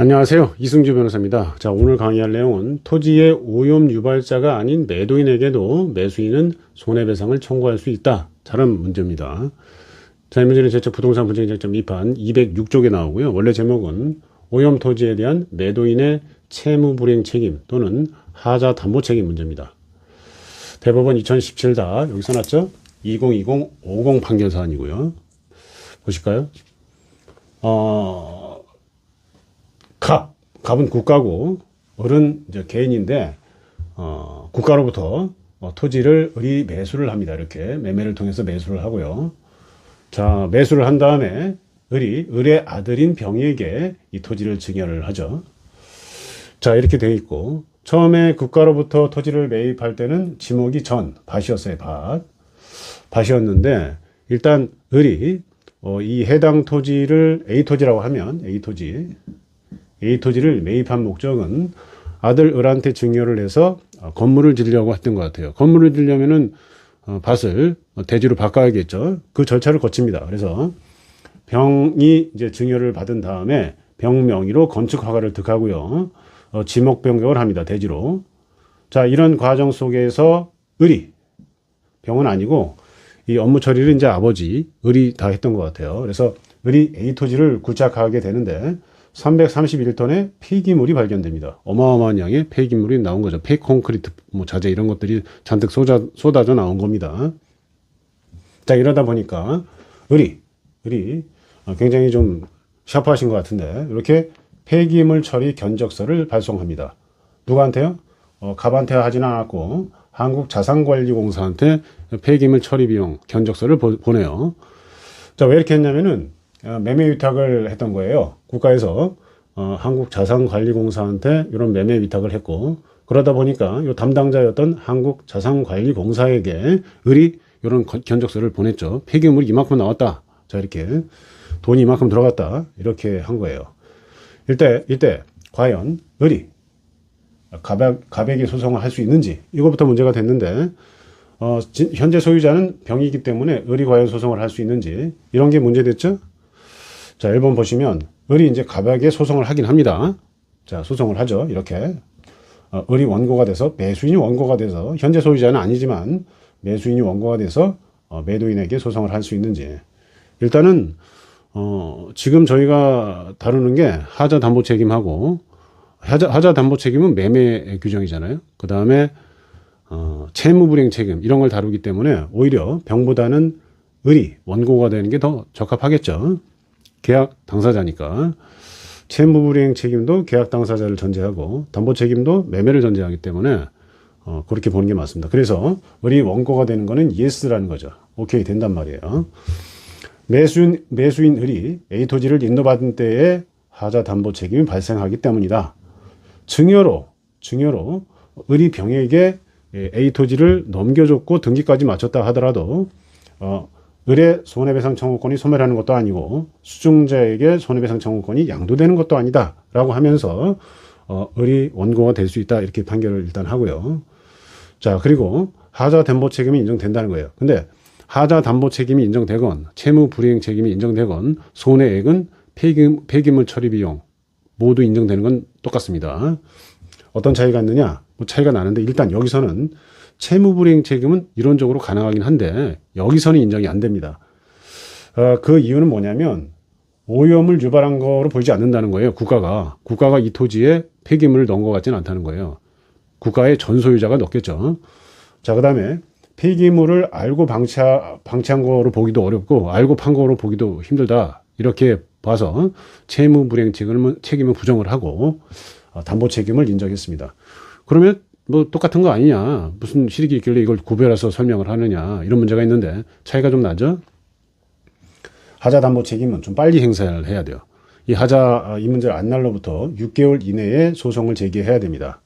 안녕하세요. 이승주 변호사입니다. 자, 오늘 강의할 내용은 토지의 오염 유발자가 아닌 매도인에게도 매수인은 손해배상을 청구할 수 있다. 다른 문제입니다. 자, 이 문제는 제적 부동산 분쟁쟁점 2판 206쪽에 나오고요. 원래 제목은 오염 토지에 대한 매도인의 채무 불이행 책임 또는 하자 담보 책임 문제입니다. 대법원 2017다. 여기 써놨죠? 2020-50 판결 사안이고요. 보실까요? 어, 갑, 갑은 국가고 을은 이제 개인인데 어, 국가로부터 어, 토지를 을이 매수를 합니다. 이렇게 매매를 통해서 매수를 하고요. 자, 매수를 한 다음에 을이 을의 아들인 병이에게 이 토지를 증여를 하죠. 자, 이렇게 돼 있고 처음에 국가로부터 토지를 매입할 때는 지목이 전 밭이었어요. 밭. 밭이었는데 일단 을이 어, 이 해당 토지를 A 토지라고 하면 A 토지 A 토지를 매입한 목적은 아들 을한테 증여를 해서 어, 건물을 지으려고 했던 것 같아요. 건물을 지으려면은 어, 밭을 대지로 바꿔야겠죠. 그 절차를 거칩니다. 그래서 병이 이제 증여를 받은 다음에 병 명의로 건축 허가를 득하고요. 어, 지목 변경을 합니다. 대지로. 자, 이런 과정 속에서 을이 병은 아니고 이 업무 처리를 이제 아버지 을이 다 했던 것 같아요. 그래서 을이 A 토지를 굴착하게 되는데 331톤의 폐기물이 발견됩니다. 어마어마한 양의 폐기물이 나온 거죠. 폐콘크리트 뭐 자재 이런 것들이 잔뜩 쏟아, 쏟아져 나온 겁니다. 자 이러다 보니까 을이 을이 어, 굉장히 좀 샤프하신 것 같은데 이렇게 폐기물 처리 견적서를 발송합니다. 누구한테요? 어, 갑한테 하지는 않았고 한국자산관리공사한테 폐기물 처리 비용 견적서를 보, 보내요. 자, 왜 이렇게 했냐면은 어, 매매 위탁을 했던 거예요. 국가에서 어, 한국자산관리공사한테 이런 매매 위탁을 했고 그러다 보니까 이 담당자였던 한국자산관리공사에게 을이 이런 건- 견적서를 보냈죠. 폐기물이 이만큼 나왔다. 자, 이렇게 돈이 이만큼 들어갔다. 이렇게 한 거예요. 이때 이때 과연 을이 가백, 가백이 소송을 할 수 있는지 이거부터 문제가 됐는데 어, 지- 현재 소유자는 병이기 때문에 을이 과연 소송을 할 수 있는지 이런 게 문제됐죠. 자, 1번 보시면 을이 이제 가백에 소송을 하긴 합니다. 자, 소송을 하죠. 이렇게 어, 을이 원고가 돼서 매수인이 원고가 돼서 현재 소유자는 아니지만 매수인이 원고가 돼서 어, 매도인에게 소송을 할 수 있는지 일단은 어, 지금 저희가 다루는 게 하자 담보 책임하고 하자, 하자 담보 책임은 매매 규정이잖아요. 그 다음에 어, 채무 불이행 책임 이런 걸 다루기 때문에 오히려 병보다는 을이 원고가 되는 게 더 적합하겠죠. 계약 당사자니까 채무 불이행 책임도 계약 당사자를 전제하고 담보 책임도 매매를 전제하기 때문에 어, 그렇게 보는 게 맞습니다. 그래서 을이 원고가 되는 거는 예스라는 거죠. 오케이 된단 말이에요. 매수인, 매수인 을이 A 토지를 인도받은 때에 하자 담보 책임이 발생하기 때문이다. 증여로, 증여로 을이 병에게 예, A 토지를 넘겨줬고 등기까지 마쳤다 하더라도, 어, 을의 손해배상 청구권이 소멸하는 것도 아니고, 수증자에게 손해배상 청구권이 양도되는 것도 아니다. 라고 하면서, 어, 을이 원고가 될 수 있다. 이렇게 판결을 일단 하고요. 자, 그리고 하자 담보 책임이 인정된다는 거예요. 근데 하자 담보 책임이 인정되건 채무 불이행 책임이 인정되건 손해액은 폐기, 폐기물 처리 비용 모두 인정되는 건 똑같습니다. 어떤 차이가 있느냐? 뭐 차이가 나는데 일단 여기서는 채무 불이행 책임은 이론적으로 가능하긴 한데 여기서는 인정이 안 됩니다. 어, 그 이유는 뭐냐면 오염을 유발한 거로 보이지 않는다는 거예요. 국가가 국가가 이 토지에 폐기물을 넣은 것 같지는 않다는 거예요. 국가의 전소유자가 넣겠죠. 자, 그 다음에 폐기물을 알고 방치, 방치한 거로 보기도 어렵고 알고 판 거로 보기도 힘들다. 이렇게 봐서 채무 불이행 책임을, 책임을 부정을 하고 어, 담보 책임을 인정했습니다. 그러면 뭐 똑같은 거 아니냐. 무슨 실익이 있길래 이걸 구별해서 설명을 하느냐. 이런 문제가 있는데 차이가 좀 나죠? 하자 담보 책임은 좀 빨리 행사를 해야 돼요. 이 하자 아, 이 문제를 안 날로부터 6개월 이내에 소송을 제기해야 됩니다.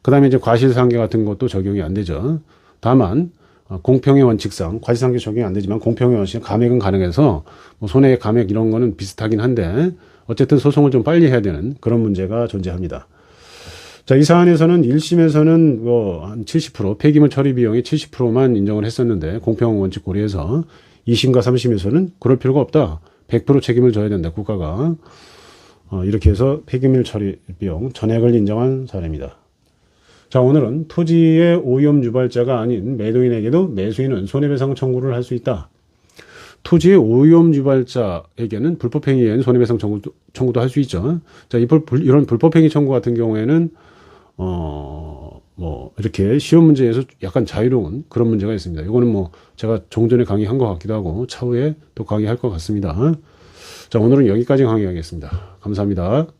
그 다음에 이제 과실상계 같은 것도 적용이 안 되죠. 다만 어, 공평의 원칙상 과실상계 적용이 안 되지만 공평의 원칙상 감액은 가능해서 뭐 손해 감액 이런 거는 비슷하긴 한데 어쨌든 소송을 좀 빨리 해야 되는 그런 문제가 존재합니다. 자, 이 사안에서는 1심에서는 뭐한 70% 폐기물 처리 비용의 70%만 인정을 했었는데 공평 원칙 고려해서 2심과 3심에서는 그럴 필요가 없다. 100% 책임을 져야 된다. 국가가. 어, 이렇게 해서 폐기물 처리 비용 전액을 인정한 사례입니다. 자, 오늘은 토지의 오염 유발자가 아닌 매도인에게도 매수인은 손해배상 청구를 할 수 있다. 토지의 오염 유발자에게는 불법행위엔 손해배상 청구도, 청구도 할 수 있죠. 자, 이 불, 불- 이런 불법행위 청구 같은 경우에는, 어, 뭐, 이렇게 시험 문제에서 약간 자유로운 그런 문제가 있습니다. 이거는 뭐, 제가 종전에 강의한 것 같기도 하고, 차후에 또 강의할 것 같습니다. 자, 오늘은 여기까지 강의하겠습니다. 감사합니다.